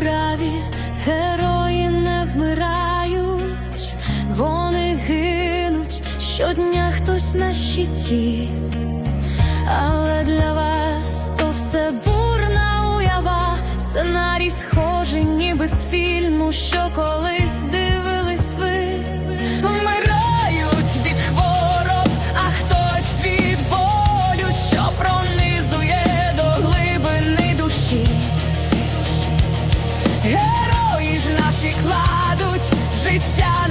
праві герої не вмирають, вони гинуть щодня хтось на щиті, але для вас то все бурна уява, сценарій схожий, ніби з фільму, що колись дивились ви. 睡觉。